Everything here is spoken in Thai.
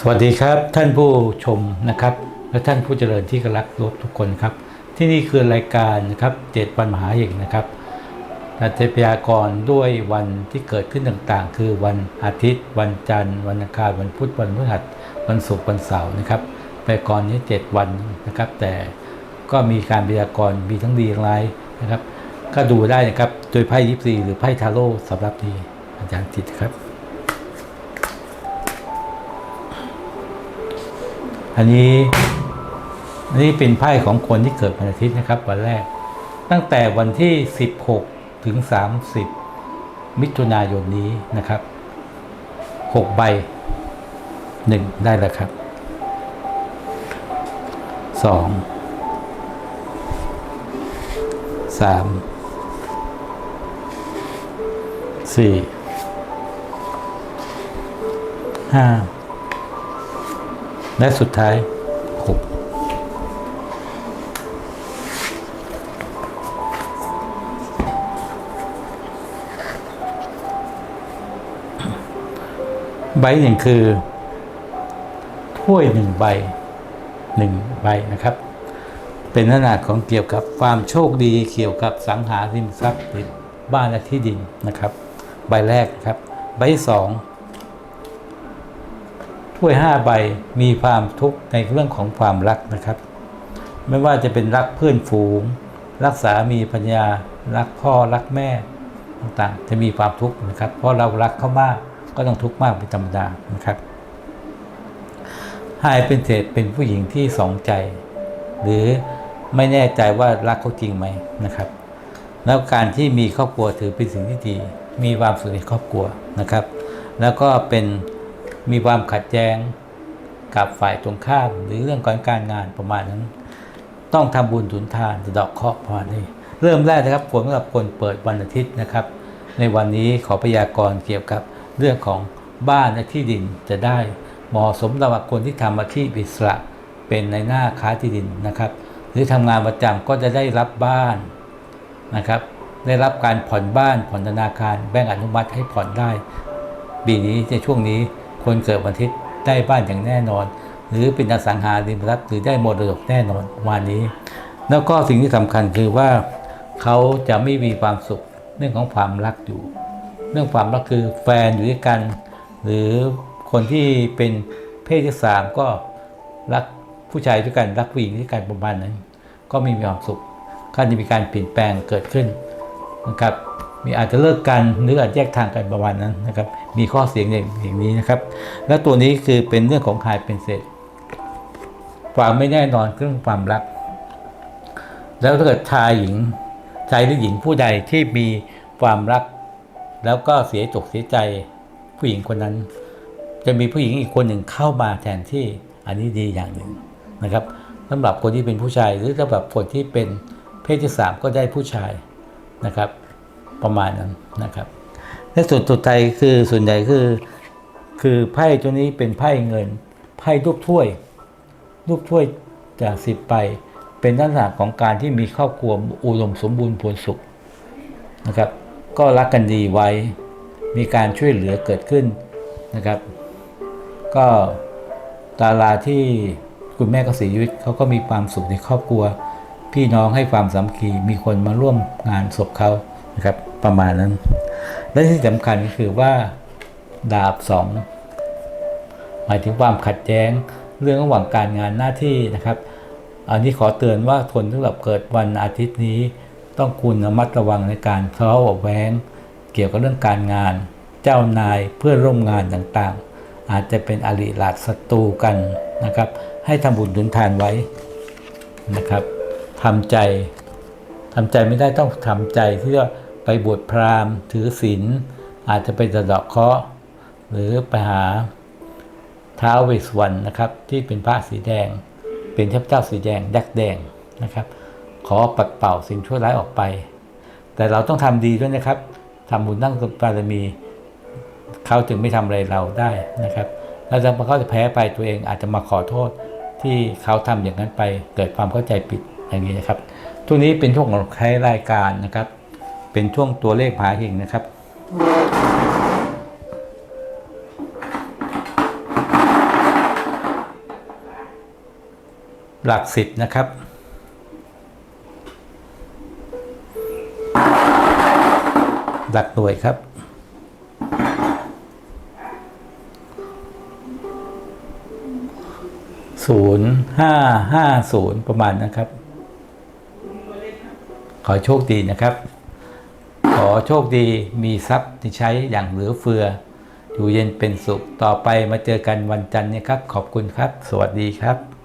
สวัสดีครับท่านผู้ชมนะครับ และท่านผู้เจริญที่กรักรบทุกคนครับ ที่นี่คือรายการนะครับเจ็ดวันมหาเอกนะครับอาจจะพยากรด้วยวันที่เกิดขึ้นต่างๆ คือวันอาทิตย์ วันจันทร์ วันอังคารวันพุธวันพฤหัสวันศุกร์วันเสาร์นะครับพยากรณ์นี้เจ็ดวันนะครับ แต่ก็มีการพยากรณ์มีทั้งดีทั้งร้ายนะครับ ก็ดูได้นะครับ โดยไพ่ยิปซีหรือไพ่ทาโร่สำหรับดีอาจารย์จิตครับ อันนี้อันนี้เป็นไพ่ของคนที่เกิดวันอาทิตย์นะครับ วันแรก ตั้งแต่วันที่ 16 ถึง 30 มิถุนายนนี้นะครับ 6 ใบ 1 ได้แล้วครับ 2 3 4 5 และสุดท้ายหกใบหนึ่งคือ ถ้วยหนึ่งใบหนึ่งใบนะครับ เป็นขนาดของเกี่ยวกับความโชคดีเกี่ยวกับสังหาริมทรัพย์หรือบ้านและที่ดินนะครับ ใบแรกนะครับ ใบสอง ถ้วยห้าใบมีความทุกข์ในเรื่องของความรักนะครับ ไม่ว่าจะเป็นรักเพื่อนฝูง รักสามีปัญญา รักพ่อรักแม่ต่างๆ จะมีความทุกข์นะครับ เพราะเรารักเขามากก็ต้องทุกข์มากเป็นธรรมดานะครับหายเป็นเศษเป็นผู้หญิงที่สองใจ หรือไม่แน่ใจว่ารักเขาจริงไหมนะครับ แล้วการที่มีครอบครัวถือเป็นสิ่งที่ดี มีความสุขในครอบครัวนะครับ แล้วก็เป็น มีความขัดแย้งกับฝ่ายตรงข้ามหรือเรื่องการการงานประมาณนั้น ต้องทำบุญถุนทานจะดอกเคราะห์พอนี้เริ่มแรกนะครับผลสำหรับคนเปิดวันอาทิตย์นะครับ ในวันนี้ขอพยากรณ์เกี่ยวกับเรื่องของบ้านและที่ดินจะได้เหมาะสมสำหรับคนที่ทำอาชีพอิสระเป็นในหน้าค้าที่ดินนะครับ หรือทำงานประจำก็จะได้รับบ้านนะครับ ได้รับการผ่อนบ้านผ่อนธนาคารแบ่งอนุมัติให้ผ่อนได้ปีนี้ในช่วงนี้ คนเกิดวันอาทิตย์ได้บ้านอย่างแน่นอน หรือเป็นอสังหาริมทรัพย์หรือได้มรดกแน่นอนวันนี้ แล้วก็สิ่งที่สำคัญคือว่าเขาจะไม่มีความสุขเรื่องของความรักอยู่ เรื่องความรักคือแฟนอยู่ด้วยกัน หรือคนที่เป็นเพศที่สามก็รักผู้ชายด้วยกันรักผู้หญิงด้วยกันประมาณนั้น ก็ไม่มีความสุขก็จะมีการเปลี่ยนแปลงเกิดขึ้นนะครับมีอาจจะเลิกกันหรืออาจแยกทางกันประมาณนั้นนะครับ มีข้อเสียงอย่างนี้นะครับ และตัวนี้คือเป็นเรื่องของหายเป็นเศษความไม่แน่นอนเรื่องความรัก แล้วถ้าเกิดชายหญิงชายหรือหญิงผู้ใดที่มีความรัก แล้วก็เสียจกเสียใจผู้หญิงคนนั้น จะมีผู้หญิงอีกคนหนึ่งเข้ามาแทนที่อันนี้ดีอย่างหนึ่งนะครับสำหรับคนที่เป็นผู้ชายหรือสำหรับคนที่เป็นเพศที่สามก็ได้ผู้ชายนะครับ ประมาณนั้นนะครับ และส่วนสุดท้ายคือส่วนใหญ่คือ คือไพ่ตัวนี้เป็นไพ่เงิน ไพ่รูปถ้วย รูปถ้วยจากสิบไป เป็นลักษณะของการที่มีครอบครัวอุดมสมบูรณ์ผลสุขนะครับ ก็รักกันดีไว้ มีการช่วยเหลือเกิดขึ้นนะครับ ก็ดาราที่คุณแม่ก็เสียชีวิตเขาก็มีความสุขในครอบครัว พี่น้องให้ความสามัคคีมีคนมาร่วมงานศพเขานะครับ ประมาณนั้น และที่สำคัญคือว่าดาบสองหมายถึงความขัดแย้งเรื่องระหว่างการงานหน้าที่นะครับ อันนี้ขอเตือนว่าคนที่แบบเกิดวันอาทิตย์นี้ ต้องคุณระมัดระวังในการทะเลาะแว้ง เกี่ยวกับเรื่องการงาน เจ้านายเพื่อนร่วมงานต่างๆ อาจจะเป็นอริราชศัตรูกันนะครับ ให้ทำบุญทุนทานไว้นะครับทำใจทำใจไม่ได้ต้องทำใจที่ว่า ไปบวชพราหมณ์ ถือศีลอาจจะไปสะเดาะเคราะห์หรือไปหาท้าวเวสวรรณนะครับ ที่เป็นพระสีแดง เป็นเทพเจ้าสีแดงยักษ์แดงนะครับ ขอปัดเป่าสิ่งชั่วร้ายออกไป แต่เราต้องทำดีด้วยนะครับทำบุญตั้งบารมี เขาจึงไม่ทำอะไรเราได้นะครับแล้วถ้าเขาจะแพ้ไปตัวเองอาจจะมาขอโทษที่เขาทำอย่างนั้นไปเกิดความเข้าใจผิดอย่างนี้นะครับช่วงนี้เป็นช่วงของใช้รายการนะครับ เป็นช่วงตัวเลขผาเฮงนะครับ หลักสิบนะครับหลักหน่วยครับ ศูนย์ห้าห้าศูนย์ประมาณนะครับ ขอโชคดีนะครับ อโชคดีมีทรัพย์ที่ใช้อย่างเหลือเฟือ อยู่เย็นเป็นสุขต่อไปมาเจอกันวันจันทร์นะครับ ขอบคุณครับ สวัสดีครับ